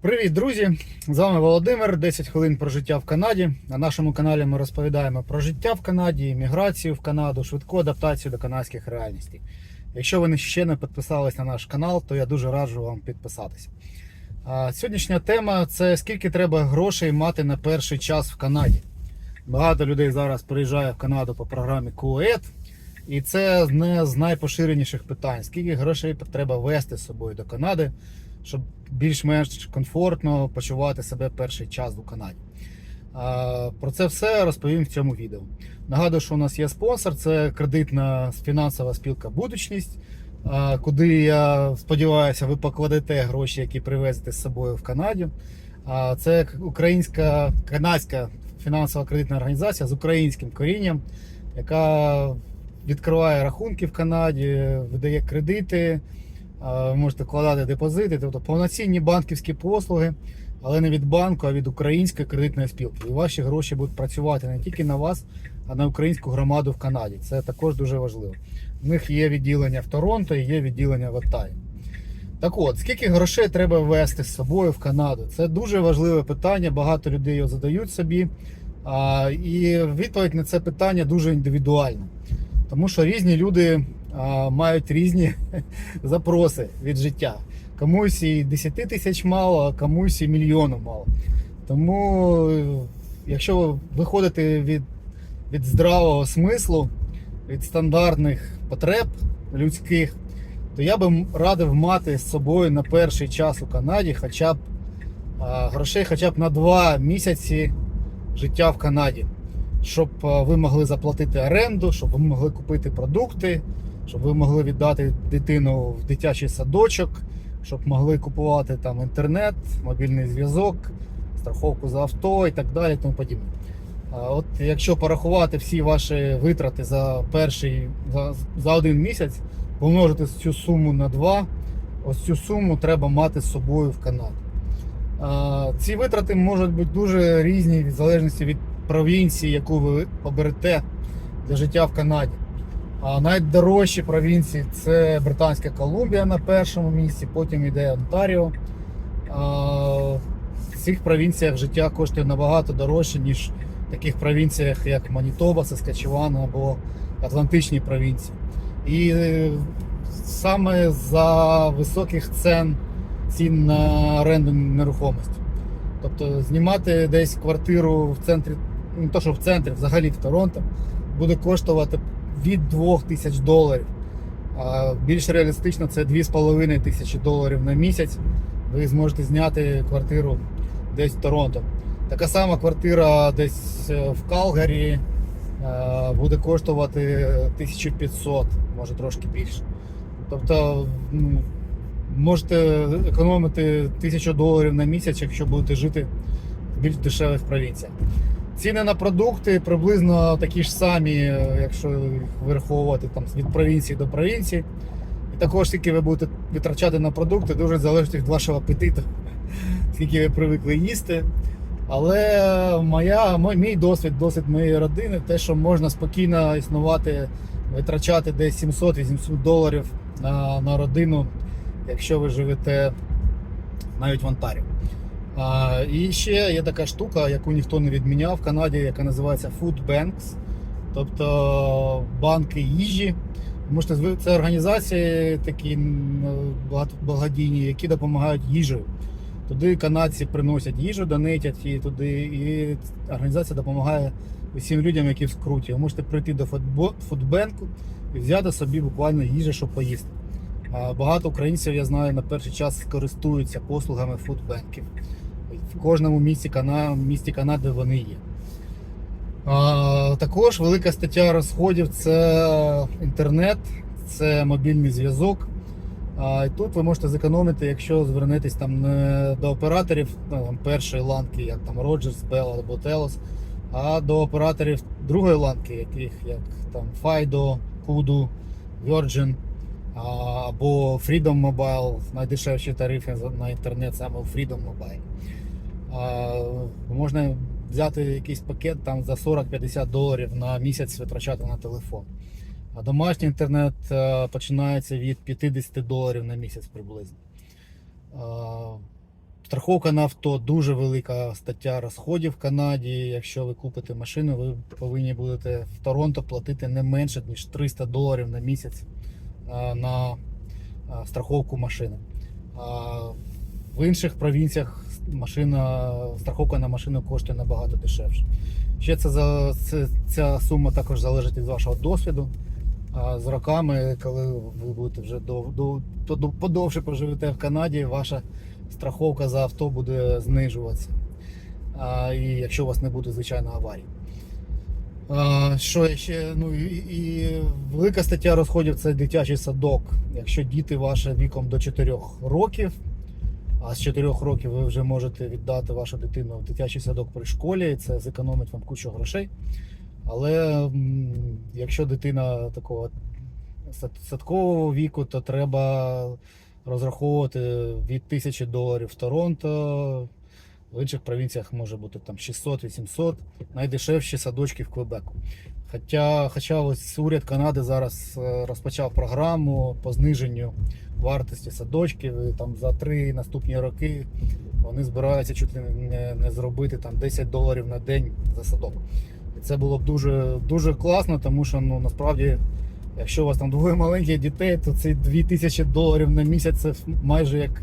Привіт, друзі! З вами Володимир. 10 хвилин про життя в Канаді. На нашому каналі ми розповідаємо про життя в Канаді, міграцію в Канаду, швидку адаптацію до канадських реальностей. Якщо ви ще не підписались на наш канал, то я дуже раджу вам підписатися. Сьогоднішня тема це скільки треба грошей мати на перший час в Канаді. Багато людей зараз приїжджає в Канаду по програмі QED, і це одне з найпоширеніших питань: скільки грошей треба вести з собою до Канади, щоб більш-менш комфортно почувати себе перший час у Канаді. Про це все розповім в цьому відео. Нагадую, що у нас є спонсор, це кредитна фінансова спілка Будучність, куди я сподіваюся, ви покладете гроші, які привезете з собою в Канаді. Це українська канадська фінансова кредитна організація з українським корінням, яка відкриває рахунки в Канаді, видає кредити. Можете вкладати депозити, тобто повноцінні банківські послуги, але не від банку, а від української кредитної спілки. І ваші гроші будуть працювати не тільки на вас, а на українську громаду в Канаді. Це також дуже важливо. У них є відділення в Торонто і є відділення в Оттаві. Так от, скільки грошей треба ввести з собою в Канаду? Це дуже важливе питання, багато людей його задають собі. І відповідь на це питання дуже індивідуальна. Тому що різні люди мають різні запроси від життя. Комусь і 10 тисяч мало, а комусь і мільйону мало. Тому, якщо ви виходите від, від здравого смислу, від стандартних потреб людських, то я би радив мати з собою на перший час у Канаді хоча б а, грошей хоча б на 2 місяці життя в Канаді, щоб ви могли заплатити оренду, щоб ви могли купити продукти, щоб ви могли віддати дитину в дитячий садочок, щоб могли купувати там інтернет, мобільний зв'язок, страховку за авто і так далі. Тому подібне. От якщо порахувати всі ваші витрати за перший за, за один місяць, помножити цю суму на два, ось цю суму треба мати з собою в Канаду. Ці витрати можуть бути дуже різні в залежності від провінції, яку ви оберете для життя в Канаді. А найдорожчі провінції це Британська Колумбія на першому місці, потім йде Онтаріо. В цих провінціях життя коштує набагато дорожче, ніж в таких провінціях, як Манітоба, Саскачеван або Атлантичні провінції. І е, саме за високих цен цін на оренду нерухомості. Тобто знімати десь квартиру в центрі, не то що в центрі, взагалі в Торонто, буде коштувати від 2 тисяч доларів. Більш реалістично це 2,5 тисячі доларів на місяць. Ви зможете зняти квартиру десь в Торонто. Така сама квартира десь е, в Калгарі е, буде коштувати 1500, може трошки більше. Тобто ну, можете економити 1000 доларів на місяць, якщо будете жити в більш дешевих провінціях. Ціни на продукти приблизно такі ж самі, е, якщо вираховувати там, від провінції до провінції. І також скільки ви будете витрачати на продукти, дуже залежить від вашого апетиту, скільки ви привикли їсти. Але моя, мій, досвід, досвід моєї родини, те, що можна спокійно існувати, витрачати десь 700-800 доларів на, на родину, якщо ви живете навіть в Онтарі. А, і ще є така штука, яку ніхто не відміняв в Канаді, яка називається Food Banks, тобто банки їжі. Можете це організації такі благодійні, які допомагають їжею. Туди канадці приносять їжу, донатять і туди. І організація допомагає усім людям, які в скруті. Ви можете прийти до фудбенку і взяти собі буквально їжу, щоб поїсти. Багато українців, я знаю, на перший час користуються послугами фудбенків. Кожному місті, Кана... місті Канади вони є. Також велика стаття розходів це інтернет, це мобільний зв'язок. І тут ви можете зекономити, якщо звернетесь там не до операторів ну, там, першої ланки, як там Rogers, Bell або Telos, а до операторів другої ланки, яких як там Fido, Kudu, Virgin або Freedom Mobile, найдешевші тарифи на інтернет саме у Freedom Mobile. Можна взяти якийсь пакет там за 40-50 доларів на місяць витрачати на телефон. А домашній інтернет е, починається від 50 доларів на місяць приблизно. Е, Страховка на авто дуже велика стаття розходів в Канаді. Якщо ви купите машину, ви повинні будете в Торонто платити не менше ніж 300 доларів на місяць на страховку машини. В інших провінціях машина, страховка на машину коштує набагато дешевше. Ще це, це, ця сума також залежить від вашого досвіду. А з роками, коли ви будете вже дов, дов, подов- подовше проживете в Канаді, ваша страховка за авто буде знижуватися. А, і якщо у вас не буде звичайно аварії. А, що ще? Ну і, і велика стаття розходів це дитячий садок. Якщо діти ваші віком до 4 років, а з 4 років ви вже можете віддати вашу дитину в дитячий садок при школі, це зекономить вам кучу грошей. Але якщо дитина такого садкового віку, то треба розраховувати від тисячі доларів в Торонто. В інших провінціях може бути там 600-800, найдешевші садочки в Квебеку. Хоча, хоча ось уряд Канади зараз е, розпочав програму по зниженню вартості садочків. І там за три наступні роки вони збираються чуть не, не зробити там 10 доларів на день за садок. І це було б дуже, дуже класно, тому що ну, насправді, якщо у вас там двоє маленьких дітей, то ці 2000 доларів на місяць це майже як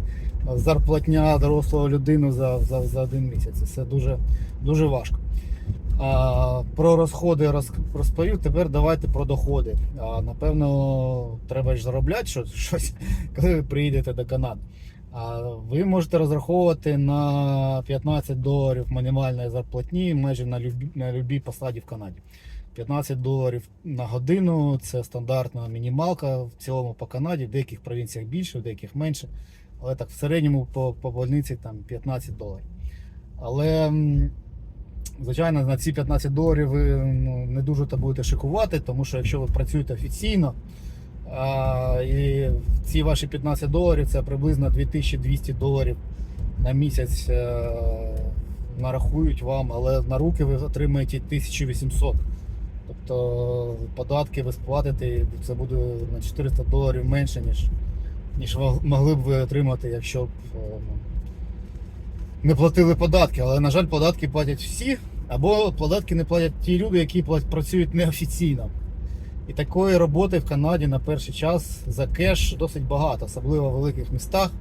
зарплатня дорослого людини за, за, за один місяць. Це дуже, дуже важко. А, про розходи роз- розповів. Тепер давайте про доходи. А, напевно, треба ж заробляти щось, щось, коли ви приїдете до Канади. А ви можете розраховувати на 15 доларів мінімальної зарплатні майже на любі, на любій посаді в Канаді. 15 доларів на годину це стандартна мінімалка в цілому по Канаді, в деяких провінціях більше, в деяких менше. Але так в середньому по, по больниці там 15 доларів. Але звичайно на ці 15 доларів ви ну, не дуже то будете шикувати, тому що якщо ви працюєте офіційно, а, і ці ваші 15 доларів це приблизно 2200 доларів на місяць е, нарахують вам, але на руки ви отримаєте 1800. Тобто податки ви сплатите, це буде на 400 доларів менше, ніж, ніж могли б ви отримати, якщо б е, не платили податки. Але, на жаль, податки платять всі, або податки не платять ті люди, які працюють неофіційно. І такої роботи в Канаді на перший час за кеш досить багато, особливо в великих містах.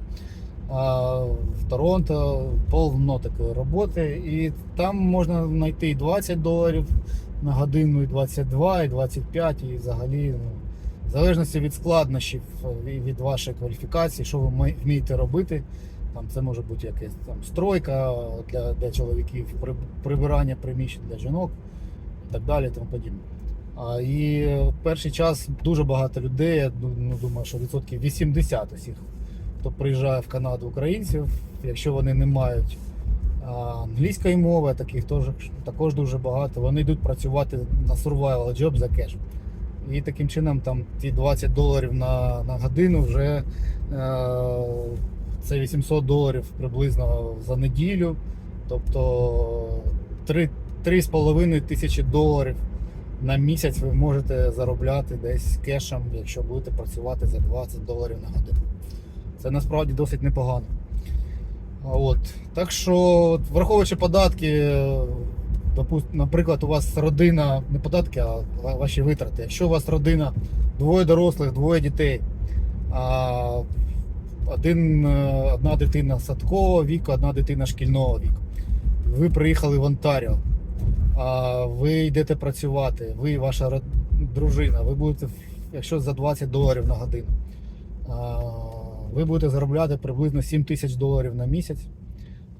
А, В Торонто повно такої роботи. І там можна знайти і 20 доларів на годину, і 22, і 25, і взагалі, ну, залежності від складнощів е, від вашої кваліфікації, що ви вмієте робити. Там це може бути якась там стройка для, для чоловіків, прибирання приміщень для жінок і так далі. Тому подібне. А, і перший час дуже багато людей, я ну, думаю, що відсотків 80 усіх, хто приїжджає в Канаду українців, якщо вони не мають англійської мови, таких теж, також дуже багато, вони йдуть працювати на survival job за кеш. І таким чином там ті 20 доларів на, на годину вже е, це 800 доларів приблизно за неділю. Тобто 3 3,5 тисячі доларів на місяць ви можете заробляти десь кешем, якщо будете працювати за 20 доларів на годину. Це насправді досить непогано. От. Так що, враховуючи податки, наприклад, у вас родина, не податки, а ваші витрати. Якщо у вас родина двоє дорослих, двоє дітей, один, е, одна дитина садкового віку, одна дитина шкільного віку. Ви приїхали в Онтаріо, ви йдете працювати, ви ваша дружина, ви будете, якщо за 20 доларів на годину, ви будете заробляти приблизно 7 тисяч доларів на місяць.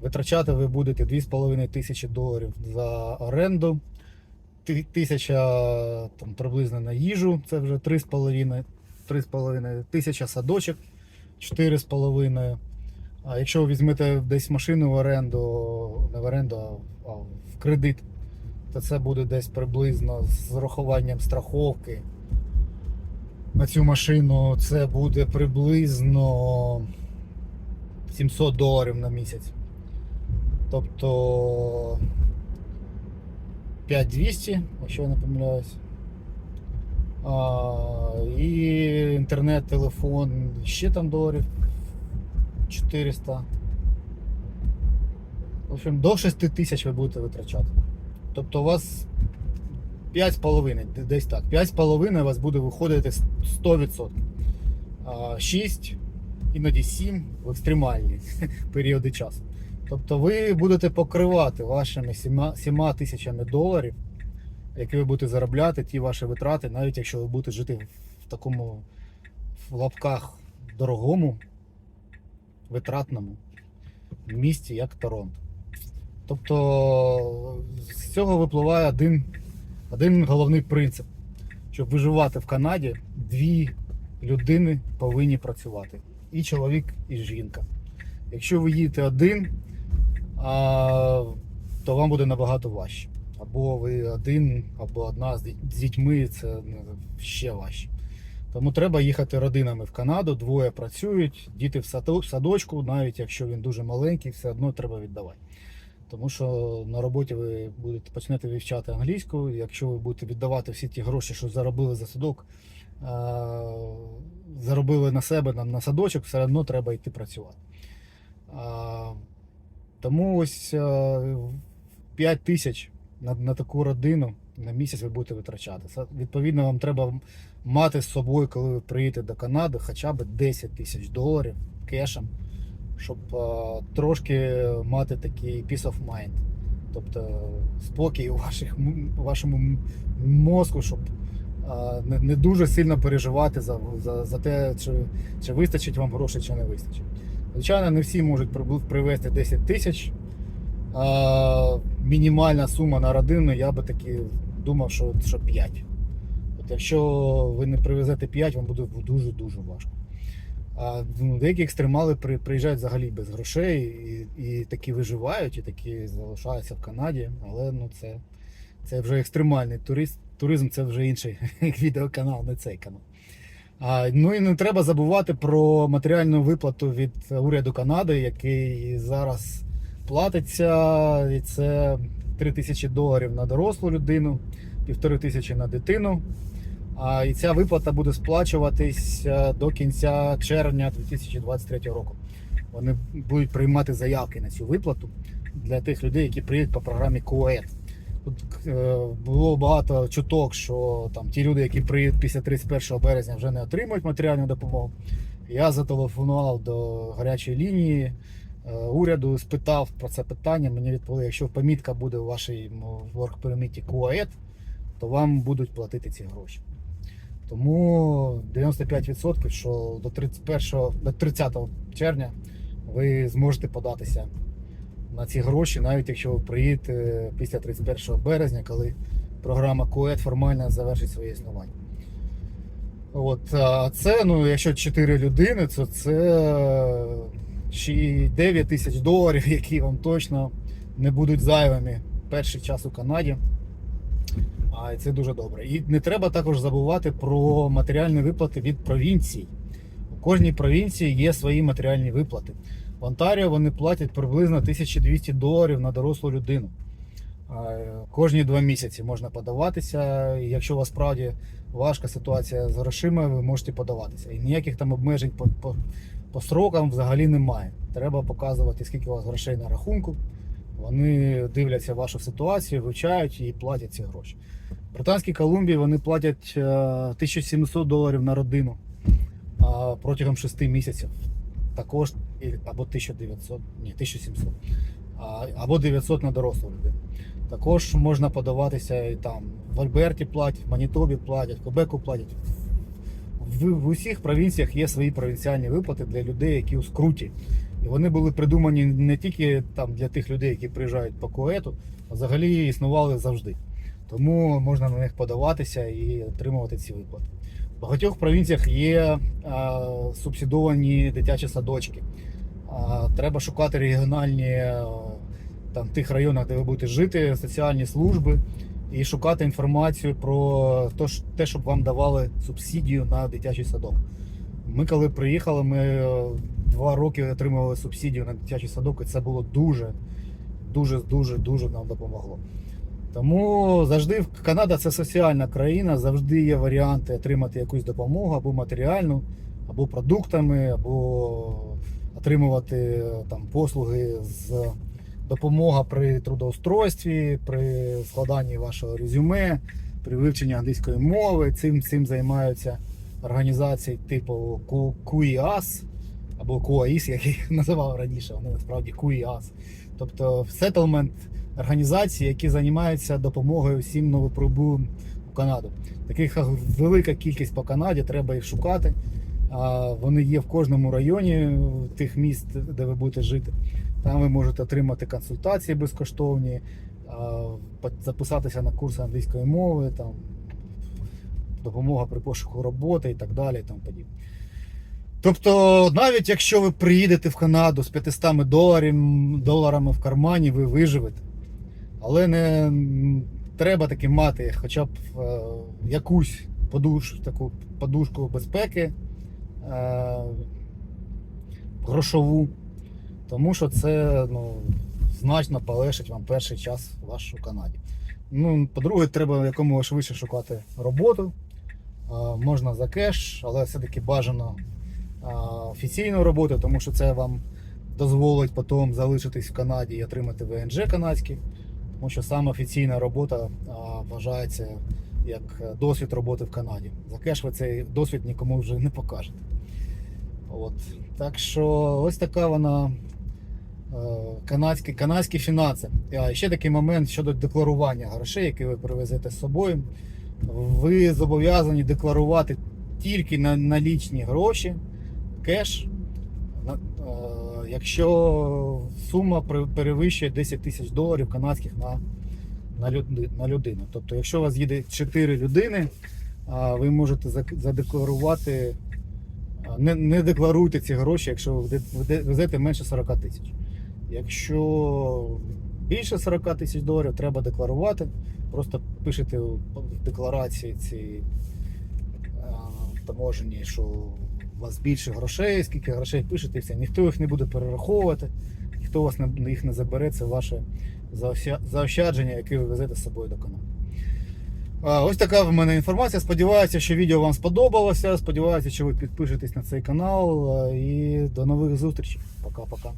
Витрачати ви будете 2,5 тисячі доларів за оренду, ти- тисяча там, приблизно на їжу, це вже 3,5 3,5 тисяча садочок, 4,5. А якщо ви візьмете десь машину в оренду, не в оренду, а в кредит, то це буде десь приблизно з урахуванням страховки. На цю машину це буде приблизно 700 доларів на місяць. Тобто 5200, якщо я не помиляюсь. А, і інтернет, телефон, ще там доларів 400. В общем, до 6 тисяч ви будете витрачати. Тобто у вас 5,5, десь так. 5,5 у вас буде виходити 100%. 6, іноді 7 в екстремальні періоди часу. Тобто ви будете покривати вашими 7, 7 тисячами доларів, які ви будете заробляти, ті ваші витрати, навіть якщо ви будете жити в такому в лапках дорогому, витратному місті, як Торонто. Тобто з цього випливає один, один головний принцип. Щоб виживати в Канаді, дві людини повинні працювати. І чоловік, і жінка. Якщо ви їдете один, то вам буде набагато важче. Або ви один, або одна з дітьми, це ну, ще важче. Тому треба їхати родинами в Канаду, двоє працюють, діти в садочку, навіть якщо він дуже маленький, все одно треба віддавати. Тому що на роботі ви будете почнете вивчати англійську. Якщо ви будете віддавати всі ті гроші, що заробили за садок, заробили на себе на садочок, все одно треба йти працювати. А, Тому ось 5 тисяч на, на таку родину на місяць ви будете витрачати. Відповідно, вам треба мати з собою, коли ви приїдете до Канади, хоча б 10 тисяч доларів кешем, щоб е, трошки мати такий peace of mind. Тобто спокій у ваших, вашому мозку, щоб е, не, не дуже сильно переживати за, за, за те, чи, чи вистачить вам грошей, чи не вистачить. Звичайно, не всі можуть привезти 10 тисяч. Мінімальна сума на родину, я би таки думав, що, що 5. От якщо ви не привезете 5, вам буде дуже-дуже важко. А ну, деякі екстремали приїжджають взагалі без грошей і, і такі виживають, і такі залишаються в Канаді, але ну, це, це вже екстремальний турист, туризм, це вже інший відеоканал, не цей канал. Ну і не треба забувати про матеріальну виплату від уряду Канади, який зараз платиться, і це 3 тисячі доларів на дорослу людину, півтори тисячі на дитину. І ця виплата буде сплачуватись е, до кінця червня 2023 року. Вони будуть приймати заявки на цю виплату для тих людей, які приїдуть по програмі КОЕД. Е, було багато чуток, що там ті люди, які приїдуть після 31 березня, вже не отримують матеріальну допомогу. Я зателефонував до гарячої лінії е, уряду, спитав про це питання. Мені відповіли, якщо помітка буде у вашій permit КОЕД, то вам будуть платити ці гроші. Тому 95% що до 31, до 30 червня ви зможете податися на ці гроші, навіть якщо ви приїдете після 31 березня, коли програма КОЕД формально завершить своє існування. От, а це, ну, якщо 4 людини, то це ще 9 тисяч доларів, які вам точно не будуть зайвими перший час у Канаді. А це дуже добре. І не треба також забувати про матеріальні виплати від провінцій. У кожній провінції є свої матеріальні виплати. В Онтаріо вони платять приблизно 1200 доларів на дорослу людину. Е, Кожні два місяці можна подаватися. І якщо у вас справді важка ситуація з грошима, ви можете подаватися. І ніяких там обмежень по, по, по срокам взагалі немає. Треба показувати, скільки у вас грошей на рахунку. Вони дивляться вашу ситуацію, вивчають і платять ці гроші. В Британській Колумбії вони платять е, 1700 доларів на родину протягом 6 місяців. Також або 1900, ні, 1700, або 900 на дорослу людину. Також можна подаватися і там. В Альберті платять, в Манітобі платять, в Кобеку платять. В, в усіх провінціях є свої провінціальні виплати для людей, які у скруті. І вони були придумані не тільки там для тих людей, які приїжджають по коету, а взагалі існували завжди. Тому можна на них подаватися і отримувати ці виплати. В багатьох провінціях є а, субсидовані дитячі садочки. Треба шукати регіональні а, там, тих районах, де ви будете жити, соціальні служби і шукати інформацію про те, щоб вам давали субсидію на дитячий садок. Ми коли приїхали, ми е, два роки отримували субсидію на дитячий садок, і це було дуже, дуже, дуже, дуже нам допомогло. Тому завжди Канада це соціальна країна, завжди є варіанти отримати якусь допомогу або матеріальну, або продуктами, або отримувати е, там послуги з допомога при трудоустройстві, при складанні вашого резюме, при вивченні англійської мови. Цим, цим займаються організації типу QIAS або QAIS, як їх називав раніше, вони насправді QIAS. Тобто settlement організації, які займаються допомогою всім новоприбулим в Канаду. Таких велика кількість по Канаді, треба їх шукати. Вони є в кожному районі тих міст, де ви будете жити. Там ви можете отримати консультації безкоштовні, записатися на курси англійської мови, там, допомога при пошуку роботи і так далі. І. Тобто, навіть якщо ви приїдете в Канаду з 500 доларів, доларами в кармані, ви виживете. Але не треба таки мати хоча б е, якусь подуш, таку подушку безпеки е, грошову, тому що це ну, значно полегшить вам перший час ваш у Канаді. Ну, по-друге, треба якомога швидше шукати роботу. Е, можна за кеш, але все-таки бажано е, офіційну роботу, тому що це вам дозволить потім залишитись в Канаді і отримати ВНЖ канадський. Тому що саме офіційна робота вважається як досвід роботи в Канаді. За кеш ви цей досвід нікому вже не покажете. От. Так що ось така вона е, канадські, канадські фінанси. А ще такий момент щодо декларування грошей, які ви привезете з собою. Ви зобов'язані декларувати тільки на налічні гроші, кеш, якщо сума перевищує 10 тисяч доларів канадських на, на, люди, на людину. Тобто, якщо у вас їде 4 людини, ви можете задекларувати, не, не декларуйте ці гроші, якщо ви везете менше 40 тисяч. Якщо більше 40 тисяч доларів, треба декларувати. Просто пишете в декларації ці таможені, що у вас більше грошей, скільки грошей пишете, все. Ніхто їх не буде перераховувати, ніхто у вас їх не забере, це ваше заощадження, яке ви везете з собою до каналу. Ось така в мене інформація. Сподіваюся, що відео вам сподобалося. Сподіваюся, що ви підпишетесь на цей канал. І до нових зустрічей. Пока-пока.